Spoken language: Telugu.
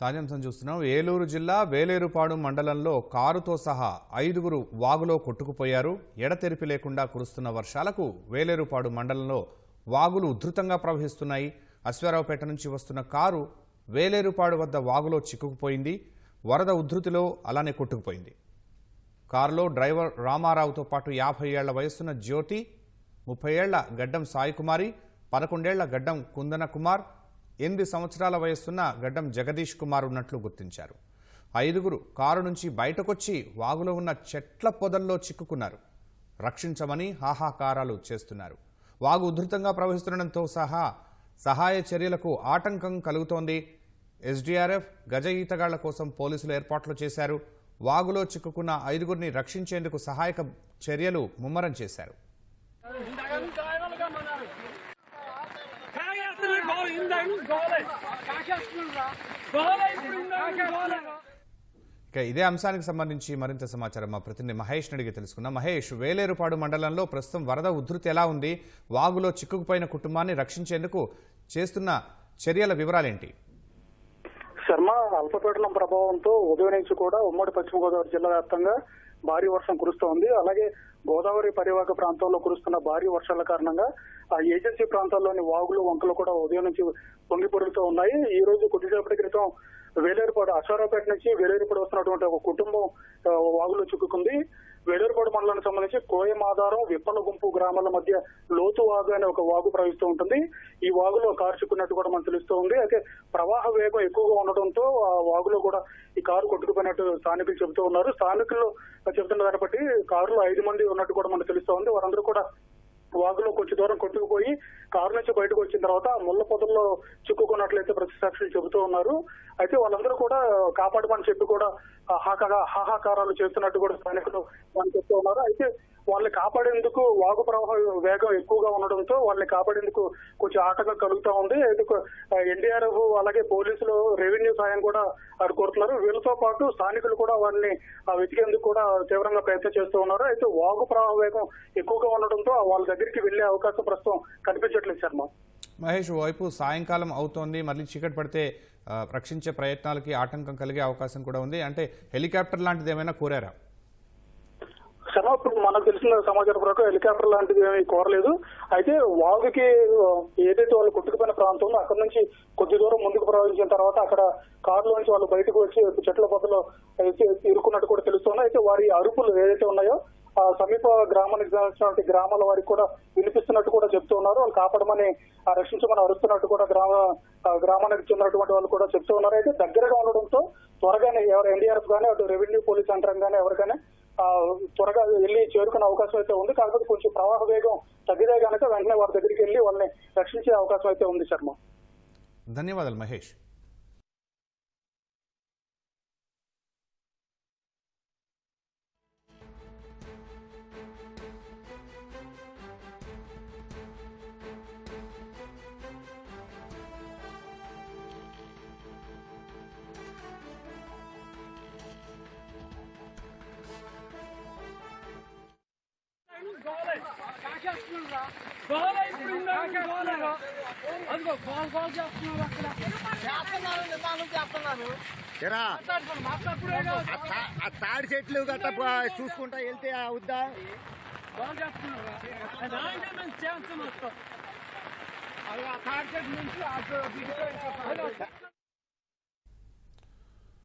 తాజాంశం చూస్తున్నాం. ఏలూరు జిల్లా వేలేరుపాడు మండలంలో కారుతో సహా ఐదుగురు వాగులో కొట్టుకుపోయారు. ఎడతెరిపి లేకుండా కురుస్తున్న వర్షాలకు వేలేరుపాడు మండలంలో వాగులు ఉధృతంగా ప్రవహిస్తున్నాయి. అశ్వారావుపేట నుంచి వస్తున్న కారు వేలేరుపాడు వద్ద వాగులో చిక్కుకుపోయింది. వరద ఉధృతిలో అలానే కొట్టుకుపోయింది. కారులో డ్రైవర్ రామారావుతో పాటు యాభై ఏళ్ళ వయస్సున్న జ్యోతి ముప్పై ఏళ్ళ గడ్డం సాయికుమారి పదకొండేళ్ళ గడ్డం కుందన కుమార్ ఎనిమిది సంవత్సరాల వయస్సున్న గడ్డం జగదీష్ కుమార్ ఉన్నట్లు గుర్తించారు. ఐదుగురు కారు నుంచి బయటకొచ్చి వాగులో ఉన్న చెట్ల పొదల్లో చిక్కుకున్నారు. రక్షించమని హాహాకారాలు చేస్తున్నారు. వాగు ఉధృతంగా ప్రవహిస్తుండటంతో సహా సహాయ చర్యలకు ఆటంకం కలుగుతోంది. ఎస్డీఆర్ఎఫ్ గజ ఈతగాళ్ళ కోసం పోలీసులు ఏర్పాట్లు చేశారు. వాగులో చిక్కుకున్న ఐదుగురిని రక్షించేందుకు సహాయక చర్యలు ముమ్మరం చేశారు కాగేస్తుంది గోల ఇందాక గోలే కాకేస్తుండ్రా గోల ఇప్పుడు ఇందాక గోలే ఇక ఇదే అంశానికి సంబంధించి మరింత సమాచారం మా ప్రతినిధి మహేష్ అడిగి తెలుసుకుందాం. మహేష్ వేలేరుపాడు మండలంలో ప్రస్తుతం వరద ఉధృతి ఎలా ఉంది? వాగులో చిక్కుకుపోయిన కుటుంబాన్ని రక్షించేందుకు చేస్తున్న చర్యల వివరాలేంటి? శర్మ అల్పపీడనం ప్రభావంతో ఉదయం నుంచి కూడా ఉమ్మడి పశ్చిమ గోదావరి జిల్లా వ్యాప్తంగా భారీ వర్షం కురుస్తోంది. అలాగే గోదావరి పరివాహక ప్రాంతంలో కురుస్తున్న భారీ వర్షాల కారణంగా ఆ ఏజెన్సీ ప్రాంతాల్లోని వాగులు వంకలు కూడా ఉదయం నుంచి పొంగి పొరుగుతూ ఉన్నాయి. ఈ రోజు కొద్దిసేపటి క్రితం వేలేరుపాడు అశ్వారావుపేట నుంచి వేలేరుపాడు వస్తున్నటువంటి ఒక కుటుంబం వాగులో చిక్కుకుంది. వేలేరుపాడు మండలానికి సంబంధించి కోయమాధారం విప్పల గుంపు గ్రామాల మధ్య లోతు వాగు అనే ఒక వాగు ప్రవహిస్తూ ఉంటుంది. ఈ వాగులో కారు చిక్కున్నట్టు కూడా మనకు తెలుస్తూ ఉంది అయితే ప్రవాహ వేగం ఎక్కువగా ఉండటంతో ఆ వాగులో కూడా ఈ కారు కొట్టుకుపోయినట్టు స్థానికులు చెబుతూ ఉన్నారు. స్థానికులు చెబుతున్న దాన్ని బట్టి కారులో ఐదు మంది ఉన్నట్టు కూడా మనకు తెలుస్తూ ఉంది వారందరూ కూడా వాగులో కొంచెం దూరం కొట్టుకుపోయి కారు నుంచి బయటకు వచ్చిన తర్వాత ముళ్ళ పొదల్లో చిక్కుకున్నట్లయితే ప్రతిసాక్షులు చెబుతూ ఉన్నారు. అయితే వాళ్ళందరూ కూడా కాపాడమని చెప్పి కూడా హాహాకారాలు చేస్తున్నట్టు కూడా స్థానికులు వాళ్ళు చెప్తూ ఉన్నారు. అయితే వాళ్ళని కాపాడేందుకు వాగు ప్రవాహం వేగం ఎక్కువగా ఉండడంతో వాళ్ళని కాపాడేందుకు కొంచెం ఆటంకం కలుగుతా ఉంది. అయితే ఎన్డీఆర్ఎఫ్ అలాగే పోలీసులు రెవెన్యూ సాయం కూడా కోరుతున్నారు. వీళ్ళతో పాటు స్థానికులు కూడా వారిని వెతికేందుకు కూడా తీవ్రంగా ప్రయత్నం చేస్తూ ఉన్నారు. అయితే వాగు ప్రవాహ వేగం ఎక్కువగా ఉండడంతో వాళ్ళ దగ్గరికి వెళ్ళే అవకాశం ప్రస్తుతం కనిపించట్లేదు శర్మ. మహేష్ వైపు సాయంకాలం అవుతోంది. మళ్ళీ చీకటి పడితే రక్షించే ప్రయత్నాలకి ఆటంకం కలిగే అవకాశం కూడా ఉంది. అంటే హెలికాప్టర్ లాంటిది ఏమైనా కోరారా? శర్మ ఇప్పుడు మనకు తెలిసిన సమాచారం ప్రకారం హెలికాప్టర్ లాంటిది ఏమీ కోరలేదు. అయితే వాగుకి ఏదైతే వాళ్ళు కొట్టుకుపోయిన ప్రాంతం ఉందో అక్కడ నుంచి కొద్ది దూరం ముందుకు ప్రవహించిన తర్వాత అక్కడ కారులో నుంచి వాళ్ళు బయటకు వచ్చి చెట్ల పొదలో అయితే ఇరుక్కున్నట్టు కూడా తెలుస్తుంది. అయితే వారి అరుపులు ఏదైతే ఉన్నాయో ఆ సమీప గ్రామానికి సంబంధించినటువంటి గ్రామాల వారికి కూడా వినిపిస్తున్నట్టు కూడా చెప్తూ ఉన్నారు. వాళ్ళు కాపాడమని ఆ రక్షించమని అరుస్తున్నట్టు కూడా గ్రామ గ్రామానికి చెందినటువంటి వాళ్ళు కూడా చెప్తూ ఉన్నారు. అయితే దగ్గరగా ఉండడంతో త్వరగానే ఎవరు ఎన్డీఆర్ఎఫ్ కానీ అటు రెవెన్యూ పోలీస్ యంత్రం కానీ ఎవరికైనా త్వరగా వెళ్ళి చేరుకునే అవకాశం అయితే ఉంది. కాకపోతే కొంచెం ప్రవాహ వేగం తగ్గితే కనుక వెంటనే వారి దగ్గరికి వెళ్ళి వాళ్ళని రక్షించే అవకాశం అయితే ఉంది శర్మ. ధన్యవాదాలు మహేష్. గోల ఇప్పుడు అదిగో గోల్ గోల్ చేస్తున్నారు అక్కడ చేస్తున్నాను తాడి చెట్లు గట్ట చూసుకుంటా వెళ్తే అవుద్దా గోల్ చేస్తున్నారు దాంట్లో మేము తాడి చెట్టు నుంచి